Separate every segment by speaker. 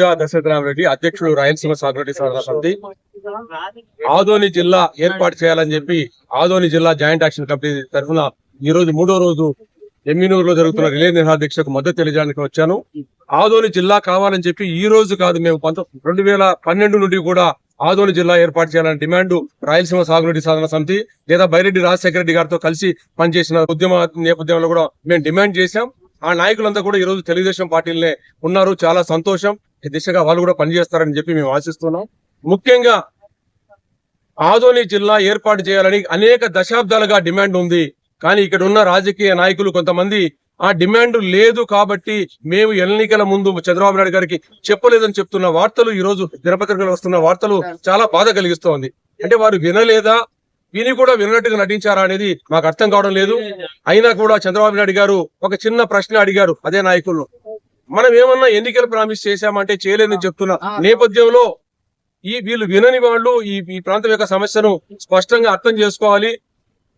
Speaker 1: బొజ్జ దశరథరామరెడ్డి అధ్యక్షుడు రాయలసీమ సాగురెడ్డి సహకార సమితి. ఆదోని జిల్లా ఏర్పాటు చేయాలని చెప్పి ఆదోని జిల్లా జాయింట్ యాక్షన్ కమిటీ తరఫున ఈ రోజు మూడో రోజు ఎమ్మినూరులో జరుగుతున్న రిలే నిరాదీక్షకు మద్దతు తెలియజేయడానికి వచ్చాను. ఆదోని జిల్లా కావాలని చెప్పి ఈ రోజు కాదు మేము పంత రెండు వేల పన్నెండు నుండి కూడా ఆదోని జిల్లా ఏర్పాటు చేయాలని డిమాండ్ రాయలసీమ సాగునీటి సాధన సమితి లేదా బైరెడ్డి రాజశేఖర రెడ్డి గారితో కలిసి పనిచేసిన ఉద్యమ నేపథ్యంలో కూడా మేము డిమాండ్ చేశాం. ఆ నాయకులంతా కూడా ఈ రోజు తెలుగుదేశం పార్టీలనే ఉన్నారు. చాలా సంతోషం. ఈ దిశగా వాళ్ళు కూడా పనిచేస్తారని చెప్పి మేము ఆశిస్తున్నాం. ముఖ్యంగా ఆదోని జిల్లా ఏర్పాటు చేయాలని అనేక దశాబ్దాలుగా డిమాండ్ ఉంది. కానీ ఇక్కడ ఉన్న రాజకీయ నాయకులు కొంతమంది ఆ డిమాండ్ లేదు కాబట్టి మేము ఎన్నికల ముందు చంద్రబాబు నాయుడు గారికి చెప్పలేదని చెప్తున్న వార్తలు ఈ రోజు దినపత్రికలు వస్తున్న వార్తలు చాలా బాధ కలిగిస్తోంది. అంటే వారు వినలేదా? విని కూడా వినట్టుగా నటించారా అనేది మాకు అర్థం కావడం లేదు. అయినా కూడా చంద్రబాబు నాయుడు గారు ఒక చిన్న ప్రశ్న అడిగారు అదే నాయకులు. మనం ఏమన్నా ఎన్నికల ప్రామిస్ చేశామంటే చేయలేదని చెప్తున్న నేపథ్యంలో ఈ వీళ్ళు వినని వాళ్ళు ఈ ఈ ప్రాంతం యొక్క సమస్యను స్పష్టంగా అర్థం చేసుకోవాలి.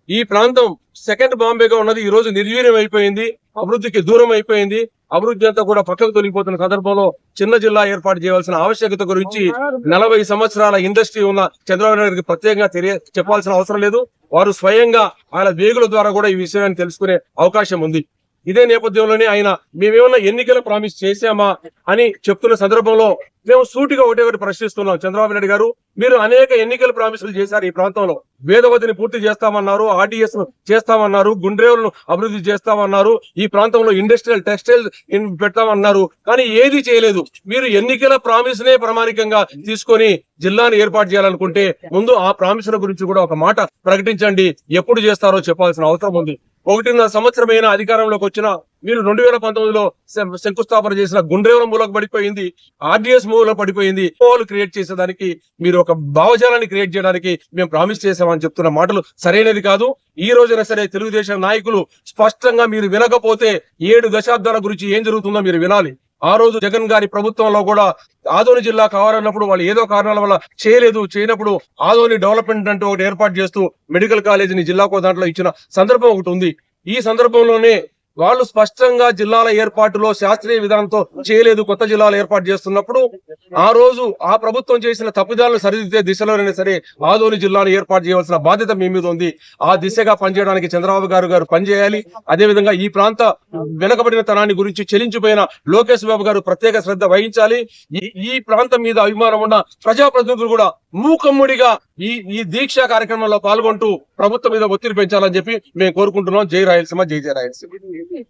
Speaker 1: ఈ ప్రాంతం సెకండ్ బాంబేగా ఉన్నది. ఈ రోజు నిర్వీర్యం అయిపోయింది. అభివృద్ధికి దూరం అయిపోయింది. అభివృద్ధి అంతా కూడా పక్కకు తొలగిపోతున్న సందర్భంలో చిన్న జిల్లా ఏర్పాటు చేయవలసిన ఆవశ్యకత గురించి నలభై సంవత్సరాల ఇండస్ట్రీ ఉన్న చంద్రబాబు నాయుడు గారికి ప్రత్యేకంగా తెలియ చెప్పాల్సిన అవసరం లేదు. వారు స్వయంగా ఆయన వేగుల ద్వారా కూడా ఈ విషయాన్ని తెలుసుకునే అవకాశం ఉంది. ఇదే నేపథ్యంలోనే ఆయన మేమేమన్నా ఎన్నికల ప్రామిస్ చేశామా? అని చెప్తున్న సందర్భంలో మేము సూటిగా ఒకటే ఒకటి ప్రశ్నిస్తున్నాం. చంద్రబాబు నాయుడు గారు మీరు అనేక ఎన్నికల ప్రామిసులు చేశారు ఈ ప్రాంతంలో. వేదవతిని పూర్తి చేస్తామన్నారు ఆర్టీఎస్ చేస్తామన్నారు గుండ్రేవులను అభివృద్ధి చేస్తామన్నారు ఈ ప్రాంతంలో ఇండస్ట్రియల్ టెక్స్టైల్ పెడతామన్నారు. కానీ ఏది చేయలేదు. మీరు ఎన్నికల ప్రామిస్ నే ప్రామాణికంగా తీసుకొని జిల్లాను ఏర్పాటు చేయాలనుకుంటే ముందు ఆ ప్రామిసుల గురించి కూడా ఒక మాట ప్రకటించండి. ఎప్పుడు చేస్తారో చెప్పాల్సిన అవసరం ఉంది. ఒకటిన్నర సంవత్సరమైన అధికారంలోకి వచ్చిన మీరు రెండు వేల పంతొమ్మిదిలో శంకుస్థాపన చేసిన గుండ్రేవరం మూలకు పడిపోయింది ఆర్డిఎస్ మూలలో పడిపోయింది. పోలు క్రియేట్ చేసేదానికి మీరు ఒక భావజాలాన్ని క్రియేట్ చేయడానికి మేము ప్రామిస్ చేసామని చెప్తున్న మాటలు సరైనది కాదు. ఈ రోజున సరే తెలుగుదేశం నాయకులు స్పష్టంగా మీరు వినకపోతే ఏడు దశాబ్దాల గురించి ఏం జరుగుతుందో మీరు వినాలి. ఆ రోజు జగన్ గారి ప్రభుత్వంలో కూడా ఆదోని జిల్లా కావాలన్నప్పుడు వాళ్ళు ఏదో కారణాల వల్ల చేయలేదు చేయనప్పుడు ఆదోని డెవలప్మెంట్ అంటూ ఒకటి ఏర్పాటు చేస్తూ మెడికల్ కాలేజీని జిల్లాకో దాంట్లో ఇచ్చిన సందర్భం ఒకటి ఉంది. ఈ సందర్భంలోనే వాళ్ళు స్పష్టంగా జిల్లాల ఏర్పాటులో శాస్త్రీయ విధానంతో చేయలేదు కొత్త జిల్లాలు ఏర్పాటు చేస్తున్నప్పుడు ఆ రోజు ఆ ప్రభుత్వం చేసిన తప్పిదాలను సరిదిద్దే దిశలోనైనా సరే ఆదోని జిల్లాను ఏర్పాటు చేయవలసిన బాధ్యత మీ మీద ఉంది. ఆ దిశగా పనిచేయడానికి చంద్రబాబు గారు గారు పనిచేయాలి. అదేవిధంగా ఈ ప్రాంత వెనకబడిన తనాన్ని గురించి చెలించిపోయిన లోకేష్ బాబు గారు ప్రత్యేక శ్రద్ధ వహించాలి. ఈ ఈ ప్రాంతం మీద అభిమానం ఉన్న ప్రజాప్రతినిధులు కూడా మూకమ్ముడిగా ఈ ఈ దీక్ష కార్యక్రమంలో పాల్గొంటూ ప్రభుత్వం మీద ఒత్తిడి పెంచాలని చెప్పి మేము కోరుకుంటున్నాం. జై రాయలసీమ జై జై రాయలసీమ. movie.